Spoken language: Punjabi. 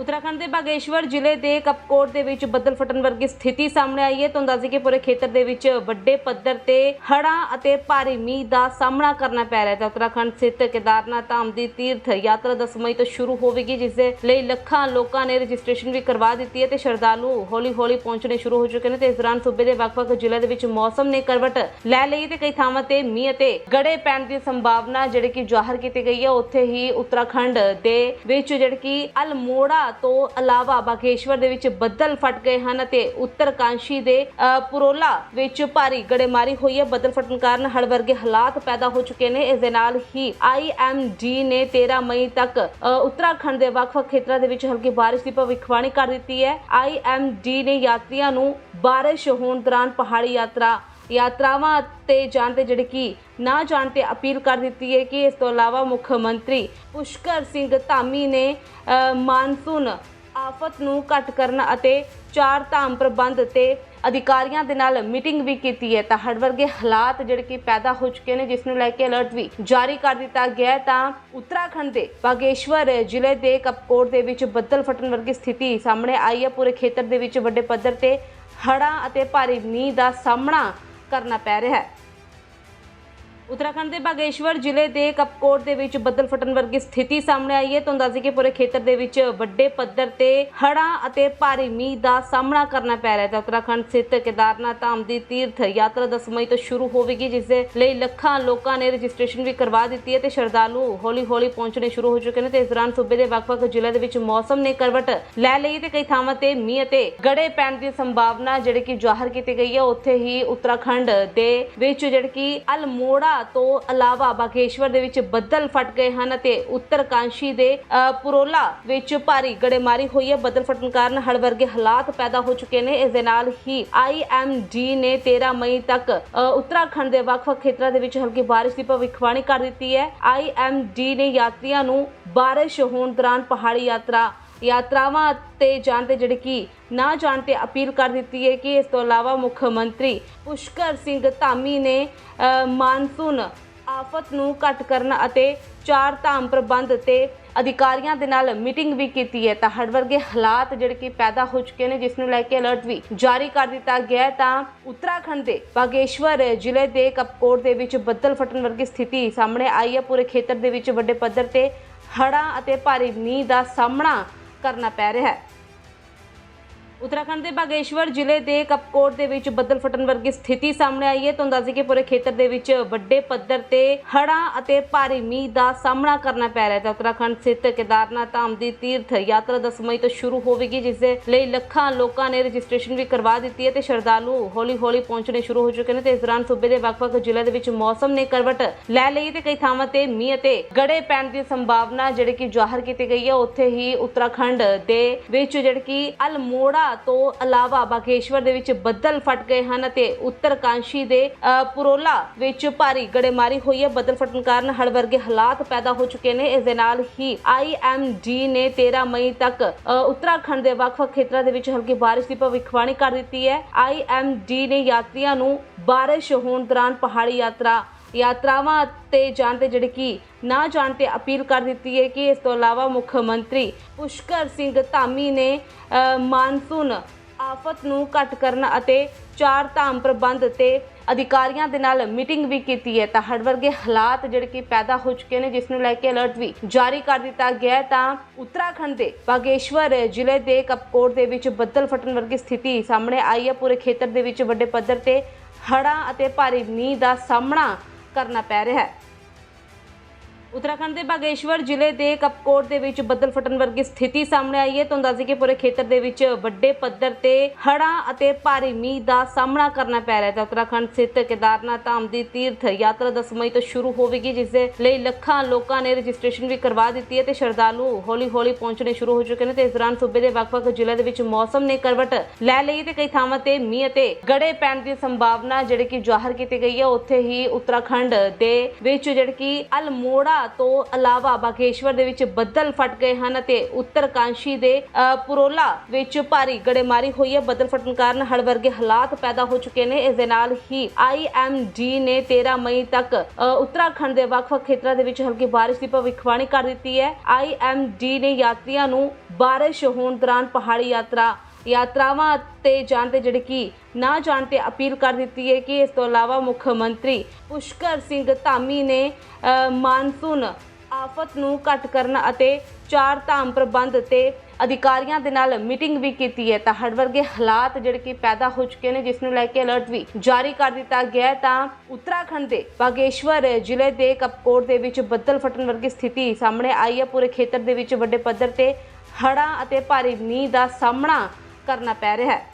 ਉਤਰਾਖੰਡ ਦੇ ਬਾਗੇਸ਼ਵਰ ਜ਼ਿਲ੍ਹੇ ਦੇ ਕਪਕੋਟ ਦੇ ਵਿੱਚ ਬੱਦਲ ਫਟਣ ਵਰਗੀ ਸਥਿਤੀ ਸਾਹਮਣੇ ਆਈ ਹੈ ਤੁਹਾਨੂੰ ਦੱਸ ਦਈਏ ਕਿ ਪੂਰੇ ਖੇਤਰ ਦੇ ਵਿੱਚ ਵੱਡੇ ਪੱਧਰ ਤੇ ਹੜਾਂ ਅਤੇ ਭਾਰੀ ਮੀਂਹ ਦਾ ਸਾਹਮਣਾ ਕਰਨਾ ਪੈ ਰਿਹਾ ਹੈ। ਤਾਂ ਸਥਿਤ ਕੇਦਾਰਨਾਥ ਧਾਮ ਦੀ ਤੀਰਥ ਯਾਤਰਾ 10 ਮਈ ਤੋਂ ਸ਼ੁਰੂ ਹੋਵੇਗੀ, ਜਿਸ ਦੇ ਲਈ ਲੱਖਾਂ ਲੋਕਾਂ ਨੇ ਰਜਿਸਟ੍ਰੇਸ਼ਨ ਵੀ ਕਰਵਾ ਦਿੱਤੀ ਹੈ ਤੇ ਸ਼ਰਧਾਲੂ ਹੌਲੀ-ਹੌਲੀ ਪਹੁੰਚਣੇ ਸ਼ੁਰੂ ਹੋ ਚੁੱਕੇ ਨੇ ਤੇ ਇਸ ਦੌਰਾਨ ਸੂਬੇ ਦੇ ਵੱਖ-ਵੱਖ ਜ਼ਿਲ੍ਹਿਆਂ ਦੇ ਵਿੱਚ ਮੌਸਮ ਨੇ ਕਰਵਟ ਲੈ ਲਈ ਤੇ ਕਈ ਥਾਵਾਂ ਤੇ ਮੀਂਹ ਅਤੇ ਗੜੇ ਪੈਣ ਦੀ ਸੰਭਾਵਨਾ ਜਿਹੜੀ ਕਿ ਜ਼ਾਹਰ ਕੀਤੀ ਗਈ ਹੈ। ਉੱਥੇ ਹੀ ਉੱਤਰਾਖੰਡ ਦੇ ਵਿੱਚ ਜਿਹੜੀ ਕਿ ਅਲਮੋੜਾ ਤੋਂ ਇਲਾਵਾ ਬਾਗੇਸ਼ਵਰ ਦੇ ਵਿੱਚ ਬੱਦਲ ਫਟ ਗਏ ਹਨ ਅਤੇ ਉੱਤਰਕਾਂਸ਼ੀ ਦੇ ਪੁਰੋਲਾ ਵਿੱਚ ਭਾਰੀ ਗੜੇਮਾਰੀ ਹੋਈ ਹੈ। ਬੱਦਲ ਫਟਣ ਕਾਰਨ ਹੜ੍ਹ ਵਰਗੇ ਹਾਲਾਤ ਪੈਦਾ ਹੋ ਚੁੱਕੇ ਨੇ। ਇਸ ਦੇ ਨਾਲ ਹੀ ਆਈਐਮਡੀ ਨੇ 13 ਮਈ ਤੱਕ ਉੱਤਰਾਖੰਡ ਦੇ ਵੱਖ-ਵੱਖ ਖੇਤਰਾਂ ਦੇ ਵਿੱਚ ਹਲਕੀ ਬਾਰਿਸ਼ ਦੀ ਭਵਿੱਖਬਾਣੀ ਕਰ ਦਿੱਤੀ ਹੈ। ਆਈਐਮਡੀ ਨੇ ਯਾਤਰੀਆਂ ਨੂੰ ਬਾਰਿਸ਼ ਹੋਣ ਦੌਰਾਨ ਪਹਾੜੀ ਯਾਤਰਾ ਯਾਤਰਾਵਾਂ ਤੇ ਜਾਣ ਤੇ ਜਿਹੜੇ ਕਿ ਨਾ ਜਾਣ ਤੇ ਅਪੀਲ ਕਰ ਦਿੱਤੀ ਹੈ ਕਿ ਇਸ ਤੋਂ ਇਲਾਵਾ ਮੁੱਖ ਮੰਤਰੀ ਪੁਸ਼ਕਰ ਸਿੰਘ ਧਾਮੀ ਨੇ ਮਾਨਸੂਨ ਆਫਤ ਨੂੰ ਘੱਟ ਕਰਨ ਅਤੇ ਚਾਰ ਧਾਮ ਪ੍ਰਬੰਧ ਤੇ ਅਧਿਕਾਰੀਆਂ ਦੇ ਨਾਲ ਮੀਟਿੰਗ ਵੀ ਕੀਤੀ ਹੈ। ਤਾਂ ਹੜ੍ਹ ਵਰਗੇ ਹਾਲਾਤ ਜਿਹੜੇ ਕਿ ਪੈਦਾ ਹੋ ਚੁੱਕੇ ਨੇ, ਜਿਸ ਨੂੰ ਲੈ ਕੇ ਅਲਰਟ ਵੀ ਜਾਰੀ ਕਰ ਦਿੱਤਾ ਗਿਆ ਤਾਂ ਉੱਤਰਾਖੰਡ ਦੇ ਬਾਗੇਸ਼ਵਰ ਜ਼ਿਲ੍ਹੇ ਦੇ ਕਪਕੋਟ ਦੇ ਵਿੱਚ ਬੱਦਲ ਫਟਣ ਵਰਗੀ ਸਥਿਤੀ ਸਾਹਮਣੇ ਆਈ ਹੈ। ਪੂਰੇ ਖੇਤਰ ਦੇ ਵਿੱਚ ਵੱਡੇ ਪੱਧਰ ਤੇ ਹੜ੍ਹਾਂ ਅਤੇ ਭਾਰੀ ਮੀਂਹ ਦਾ ਸਾਹਮਣਾ ਕਰਨਾ ਪੈ ਰਿਹਾ ਹੈ। ਉਤਰਾਖੰਡ ਦੇ ਬਾਗੇਸ਼ਵਰ ਜ਼ਿਲ੍ਹੇ ਦੇ ਕਪਕੋਟ ਦੇ ਵਿੱਚ ਬੱਦਲ ਫਟਣ ਵਰਗੀ ਸਥਿਤੀ ਸਾਹਮਣੇ ਆਈ ਹੈ। ਤੁਹਾਨੂੰ ਦੱਸ ਦਈਏ ਕਿ ਪੂਰੇ ਖੇਤਰ ਦੇ ਵਿੱਚ ਵੱਡੇ ਪੱਧਰ ਤੇ ਹੜ੍ਹਾਂ ਅਤੇ ਭਾਰੀ ਮੀਂਹ ਦਾ ਸਾਹਮਣਾ ਕਰਨਾ ਪੈ ਰਿਹਾ ਹੈ। ਤਾਂ ਸਥਿਤ ਕੇਦਾਰਨਾਥ ਧਾਮ ਦੀ ਤੀਰਥ ਯਾਤਰਾ 10 ਮਈ ਤੋਂ ਸ਼ੁਰੂ ਹੋਵੇਗੀ, ਜਿਸ ਦੇ ਲਈ ਲੱਖਾਂ ਲੋਕਾਂ ਨੇ ਰਜਿਸਟ੍ਰੇਸ਼ਨ ਵੀ ਕਰਵਾ ਦਿੱਤੀ ਹੈ ਤੇ ਸ਼ਰਧਾਲੂ ਹੌਲੀ-ਹੌਲੀ ਪਹੁੰਚਣੇ ਸ਼ੁਰੂ ਹੋ ਚੁੱਕੇ ਨੇ ਤੇ ਇਸ ਦੌਰਾਨ ਸੂਬੇ ਦੇ ਵੱਖ-ਵੱਖ ਜ਼ਿਲ੍ਹਿਆਂ ਦੇ ਵਿੱਚ ਮੌਸਮ ਨੇ ਕਰਵਟ ਲੈ ਲਈ ਤੇ ਕਈ ਥਾਵਾਂ ਤੇ ਮੀਂਹ ਅਤੇ ਗੜੇ ਪੈਣ ਦੀ ਸੰਭਾਵਨਾ ਜਿਹੜੀ ਕਿ ਜ਼ਾਹਰ ਕੀਤੀ ਗਈ ਹੈ। ਉੱਥੇ ਹੀ ਉੱਤਰਾਖੰਡ ਦੇ ਵਿੱਚ ਜਿਹੜੀ ਕਿ ਅਲਮੋੜਾ ਤੋਂ ਇਲਾਵਾ ਬਾਗੇਸ਼ਵਰ ਦੇ ਵਿੱਚ ਬੱਦਲ ਫਟ ਗਏ ਹਨ ਅਤੇ ਉੱਤਰਕਾਂਸ਼ੀ ਦੇ ਪੁਰੋਲਾ ਵਿੱਚ ਭਾਰੀ ਗੜੇਮਾਰੀ ਹੋਈ ਹੈ। ਬੱਦਲ ਫਟਣ ਕਾਰਨ ਹੜ੍ਹ ਵਰਗੇ ਹਾਲਾਤ ਪੈਦਾ ਹੋ ਚੁੱਕੇ ਨੇ। ਇਸ ਦੇ ਨਾਲ ਹੀ ਆਈਐਮਡੀ ਨੇ 13 ਮਈ ਤੱਕ ਅ, ਉੱਤਰਾਖੰਡ ਦੇ ਵੱਖ-ਵੱਖ ਖੇਤਰਾਂ ਦੇ ਵਿੱਚ ਹਲਕੀ ਬਾਰਿਸ਼ ਦੀ ਭਵਿੱਖਬਾਣੀ ਕਰ ਦਿੱਤੀ ਹੈ। ਆਈਐਮਡੀ ਨੇ ਯਾਤਰੀਆਂ ਨੂੰ ਬਾਰਿਸ਼ ਹੋਣ ਦੌਰਾਨ ਪਹਾੜੀ ਯਾਤਰਾ ਯਾਤਰਾਵਾਂ ਤੇ ਜਾਣ ਤੇ ਜਿਹੜੀ ਕਿ ਨਾ ਜਾਣ ਤੇ ਅਪੀਲ ਕਰ ਦਿੱਤੀ ਹੈ ਕਿ ਇਸ ਤੋਂ ਇਲਾਵਾ ਮੁੱਖ ਮੰਤਰੀ ਪੁਸ਼ਕਰ ਸਿੰਘ ਧਾਮੀ ਨੇ ਮਾਨਸੂਨ ਆਫਤ ਨੂੰ ਘੱਟ ਕਰਨ ਅਤੇ ਚਾਰ ਧਾਮ ਪ੍ਰਬੰਧ ਤੇ ਅਧਿਕਾਰੀਆਂ ਦੇ ਨਾਲ ਮੀਟਿੰਗ ਵੀ ਕੀਤੀ ਹੈ। ਤਾਂ ਹੜ ਵਰਗੇ ਹਾਲਾਤ ਜਿਹੜੇ ਕਿ ਪੈਦਾ ਹੋ ਚੁੱਕੇ ਨੇ, ਜਿਸ ਨੂੰ ਲੈ ਕੇ ਅਲਰਟ ਵੀ ਜਾਰੀ ਕਰ ਦਿੱਤਾ ਗਿਆ ਤਾਂ ਉੱਤਰਾਖੰਡ ਦੇ ਬਾਗੇਸ਼ਵਰ ਜ਼ਿਲ੍ਹੇ ਦੇ ਕਪਕੋਟ ਦੇ ਵਿੱਚ ਬੱਦਲ ਫਟਣ ਵਰਗੀ ਸਥਿਤੀ ਸਾਹਮਣੇ ਆਈ ਹੈ। ਪੂਰੇ ਖੇਤਰ ਦੇ ਵਿੱਚ ਵੱਡੇ ਪੱਧਰ ਤੇ ਹੜ੍ਹਾਂ ਅਤੇ ਭਾਰੀ ਮੀਂਹ ਦਾ ਸਾਹਮਣਾ ਕਰਨਾ ਪੈ ਰਿਹਾ ਹੈ। ਉਤਰਾਖੰਡ ਦੇ ਬਾਗੇਸ਼ਵਰ ਜ਼ਿਲ੍ਹੇ ਦੇ ਕਪਕੋਟ ਦੇ ਵਿੱਚ ਬੱਦਲ ਫਟਣ ਵਰਗੀ ਸਥਿਤੀ ਸਾਹਮਣੇ ਆਈ ਹੈ। ਤੁਹਾਨੂੰ ਦੱਸ ਪੂਰੇ ਖੇਤਰ ਦੇ ਵਿੱਚ ਵੱਡੇ ਪੱਧਰ ਤੇ ਹੜ੍ਹਾਂ ਅਤੇ ਭਾਰੀ ਮੀਂਹ ਦਾ ਸਾਹਮਣਾ ਕਰਨਾ ਪੈ ਰਿਹਾ ਹੈ। ਤਾਂ ਸਥਿਤ ਕੇਦਾਰਨਾਥ ਧਾਮ ਦੀ ਤੀਰਥ ਯਾਤਰਾ 10 ਮਈ ਤੋਂ ਸ਼ੁਰੂ ਹੋਵੇਗੀ, ਜਿਸ ਦੇ ਲਈ ਲੱਖਾਂ ਲੋਕਾਂ ਨੇ ਰਜਿਸਟ੍ਰੇਸ਼ਨ ਵੀ ਕਰਵਾ ਦਿੱਤੀ ਹੈ ਤੇ ਸ਼ਰਧਾਲੂ ਹੌਲੀ-ਹੌਲੀ ਪਹੁੰਚਣੇ ਸ਼ੁਰੂ ਹੋ ਚੁੱਕੇ ਨੇ ਤੇ ਇਸ ਦੌਰਾਨ ਸੂਬੇ ਦੇ ਵੱਖ-ਵੱਖ ਜ਼ਿਲ੍ਹਿਆਂ ਦੇ ਵਿੱਚ ਮੌਸਮ ਨੇ ਕਰਵਟ ਲੈ ਲਈ ਤੇ ਕਈ ਥਾਵਾਂ ਤੇ ਮੀਂਹ ਅਤੇ ਗੜੇ ਪੈਣ ਦੀ ਸੰਭਾਵਨਾ ਜਿਹੜੀ ਕਿ ਜ਼ਾਹਰ ਕੀਤੀ ਗਈ ਹੈ। ਉੱਥੇ ਹੀ ਉਤਰਾਖੰਡ ਦੇ ਵਿੱਚ ਜਿਹੜੀ ਕਿ ਅਲਮੋੜਾ ਤੋਂ ਇਲਾਵਾ ਬਾਗੇਸ਼ਵਰ ਦੇ ਵਿੱਚ ਬੱਦਲ ਫਟ ਗਏ ਹਨ ਅਤੇ ਉੱਤਰਕਾਂਸ਼ੀ ਦੇ ਪੁਰੋਲਾ ਵਿੱਚ ਭਾਰੀ ਗੜੇਮਾਰੀ ਹੋਈ ਹੈ। ਬੱਦਲ ਫਟਣ ਕਾਰਨ ਹੜ੍ਹ ਵਰਗੇ ਹਾਲਾਤ ਪੈਦਾ ਹੋ ਚੁੱਕੇ ਨੇ। ਇਸ ਦੇ ਨਾਲ ਹੀ ਆਈਐਮਡੀ ਨੇ 13 ਮਈ ਤੱਕ ਉੱਤਰਾਖੰਡ ਦੇ ਵੱਖ-ਵੱਖ ਖੇਤਰਾਂ ਦੇ ਵਿੱਚ ਹਲਕੀ ਬਾਰਿਸ਼ ਦੀ ਭਵਿੱਖਬਾਣੀ ਕਰ ਦਿੱਤੀ ਹੈ। ਆਈਐਮਡੀ ਨੇ ਯਾਤਰੀਆਂ ਨੂੰ ਬਾਰਿਸ਼ ਹੋਣ ਦੌਰਾਨ ਪਹਾੜੀ ਯਾਤਰਾ ਯਾਤਰਾਵਾਂ ਤੇ ਜਾਣ ਤੇ ਜਿਹੜੀ ਕਿ ਨਾ ਜਾਣ ਤੇ ਅਪੀਲ ਕਰ ਦਿੱਤੀ ਹੈ ਕਿ ਇਸ ਤੋਂ ਇਲਾਵਾ ਮੁੱਖ ਮੰਤਰੀ ਪੁਸ਼ਕਰ ਸਿੰਘ ਧਾਮੀ ਨੇ ਮਾਨਸੂਨ ਆਫਤ ਨੂੰ ਘੱਟ ਕਰਨ ਅਤੇ ਚਾਰ ਧਾਮ ਪ੍ਰਬੰਧ ਤੇ ਅਧਿਕਾਰੀਆਂ ਦੇ ਨਾਲ ਮੀਟਿੰਗ ਵੀ ਕੀਤੀ ਹੈ। ਤਾਂ ਹੜ੍ਹ ਵਰਗੇ ਹਾਲਾਤ ਜਿਹੜੇ ਕਿ ਪੈਦਾ ਹੋ ਚੁੱਕੇ ਨੇ, ਜਿਸ ਨੂੰ ਲੈ ਕੇ ਅਲਰਟ ਵੀ ਜਾਰੀ ਕਰ ਦਿੱਤਾ ਗਿਆ ਤਾਂ ਉੱਤਰਾਖੰਡ ਦੇ ਬਾਗੇਸ਼ਵਰ ਜ਼ਿਲ੍ਹੇ ਦੇ ਕਪਕੋਟ ਦੇ ਵਿੱਚ ਬੱਦਲ ਫਟਣ ਵਰਗੀ ਸਥਿਤੀ ਸਾਹਮਣੇ ਆਈ ਹੈ। ਪੂਰੇ ਖੇਤਰ ਦੇ ਵਿੱਚ ਵੱਡੇ ਪੱਧਰ ਤੇ ਹੜ੍ਹਾਂ ਅਤੇ ਭਾਰੀ ਮੀਂਹ ਦਾ ਸਾਹਮਣਾ ਕਰਨਾ ਪੈ ਰਿਹਾ ਹੈ। ਉਤਰਾਖੰਡ ਦੇ ਬਾਗੇਸ਼ਵਰ ਜ਼ਿਲ੍ਹੇ ਦੇ ਕਪਕੋਟ ਦੇ ਵਿੱਚ ਬੱਦਲ ਫਟਣ ਵਰਗੀ ਸਥਿਤੀ ਸਾਹਮਣੇ ਆਈ ਹੈ। ਤੁਹਾਨੂੰ ਦੱਸ ਕਿ ਪੂਰੇ ਖੇਤਰ ਦੇ ਵਿੱਚ ਵੱਡੇ ਪੱਧਰ ਤੇ ਹੜ੍ਹਾਂ ਅਤੇ ਭਾਰੀ ਮੀਂਹ ਦਾ ਸਾਹਮਣਾ ਕਰਨਾ ਪੈ ਰਿਹਾ ਹੈ। ਤਾਂ ਸਥਿਤ ਕੇਦਾਰਨਾਥ ਧਾਮ ਦੀ ਤੀਰਥ ਯਾਤਰਾ 10 ਮਈ ਤੋਂ ਸ਼ੁਰੂ ਹੋਵੇਗੀ, ਜਿਸ ਦੇ ਲਈ ਲੱਖਾਂ ਲੋਕਾਂ ਨੇ ਰਜਿਸਟ੍ਰੇਸ਼ਨ ਵੀ ਕਰਵਾ ਦਿੱਤੀ ਹੈ ਤੇ ਸ਼ਰਧਾਲੂ ਹੌਲੀ-ਹੌਲੀ ਪਹੁੰਚਣੇ ਸ਼ੁਰੂ ਹੋ ਚੁੱਕੇ ਨੇ ਤੇ ਇਸ ਦੌਰਾਨ ਸੂਬੇ ਦੇ ਵੱਖ-ਵੱਖ ਜ਼ਿਲ੍ਹਿਆਂ ਦੇ ਵਿੱਚ ਮੌਸਮ ਨੇ ਕਰਵਟ ਲੈ ਲਈ ਤੇ ਕਈ ਥਾਵਾਂ ਤੇ ਮੀਂਹ ਅਤੇ ਗੜੇ ਪੈਣ ਦੀ ਸੰਭਾਵਨਾ ਜਿਹੜੀ ਕਿ ਜ਼ਾਹਰ ਕੀਤੀ ਗਈ ਹੈ। ਉੱਥੇ ਹੀ ਉਤਰਾਖੰਡ ਦੇ ਵਿੱਚ ਜਿਹੜੀ ਕਿ ਅਲਮੋੜਾ ਤੋਂ ਇਲਾਵਾ ਬਾਗੇਸ਼ਵਰ ਦੇ ਵਿੱਚ ਬੱਦਲ ਫਟ ਗਏ ਹਨ ਅਤੇ ਉੱਤਰਕਾਂਸ਼ੀ ਦੇ ਪੁਰੋਲਾ ਵਿੱਚ ਭਾਰੀ ਗੜੇਮਾਰੀ ਹੋਈ ਹੈ। ਬੱਦਲ ਫਟਣ ਕਾਰਨ ਹੜ੍ਹ ਵਰਗੇ ਹਾਲਾਤ ਪੈਦਾ ਹੋ ਚੁੱਕੇ ਨੇ। ਇਸ ਦੇ ਨਾਲ ਹੀ ਆਈਐਮਡੀ ਨੇ 13 ਮਈ ਤੱਕ ਉੱਤਰਾਖੰਡ ਦੇ ਵੱਖ-ਵੱਖ ਖੇਤਰਾਂ ਦੇ ਵਿੱਚ ਹਲਕੀ ਬਾਰਿਸ਼ ਦੀ ਭਵਿੱਖਬਾਣੀ ਕਰ ਦਿੱਤੀ ਹੈ। ਆਈਐਮਡੀ ਨੇ ਯਾਤਰੀਆਂ ਨੂੰ ਬਾਰਿਸ਼ ਹੋਣ ਦੌਰਾਨ ਪਹਾੜੀ ਯਾਤਰਾ ਯਾਤਰਾਵਾਂ ਤੇ ਜਾਣ ਤੇ ਜਿਹੜੇ ਕਿ ਨਾ ਜਾਣ ਤੇ ਅਪੀਲ ਕਰ ਦਿੱਤੀ ਹੈ ਕਿ ਇਸ ਤੋਂ ਇਲਾਵਾ ਮੁੱਖ ਮੰਤਰੀ ਪੁਸ਼ਕਰ ਸਿੰਘ ਧਾਮੀ ਨੇ ਮਾਨਸੂਨ ਆਫਤ ਨੂੰ ਘੱਟ ਕਰਨ ਅਤੇ ਚਾਰ ਧਾਮ ਪ੍ਰਬੰਧ ਤੇ ਅਧਿਕਾਰੀਆਂ ਦੇ ਨਾਲ ਮੀਟਿੰਗ ਵੀ ਕੀਤੀ ਹੈ। ਤਾਂ ਹੜ੍ਹ ਵਰਗੇ ਹਾਲਾਤ ਜਿਹੜੇ ਕਿ ਪੈਦਾ ਹੋ ਚੁੱਕੇ ਨੇ, ਜਿਸ ਨੂੰ ਲੈ ਕੇ ਅਲਰਟ ਵੀ ਜਾਰੀ ਕਰ ਦਿੱਤਾ ਗਿਆ ਤਾਂ ਉੱਤਰਾਖੰਡ ਦੇ ਬਾਗੇਸ਼ਵਰ ਜ਼ਿਲ੍ਹੇ ਦੇ ਕਪਕੋਟ ਦੇ ਵਿੱਚ ਬੱਦਲ ਫਟਣ ਵਰਗੀ ਸਥਿਤੀ ਸਾਹਮਣੇ ਆਈ ਹੈ। ਪੂਰੇ ਖੇਤਰ ਦੇ ਵਿੱਚ ਵੱਡੇ ਪੱਧਰ ਤੇ ਹੜ੍ਹਾਂ ਅਤੇ ਭਾਰੀ ਮੀਂਹ ਦਾ ਸਾਹਮਣਾ ਕਰਨਾ ਪੈ ਰਿਹਾ ਹੈ।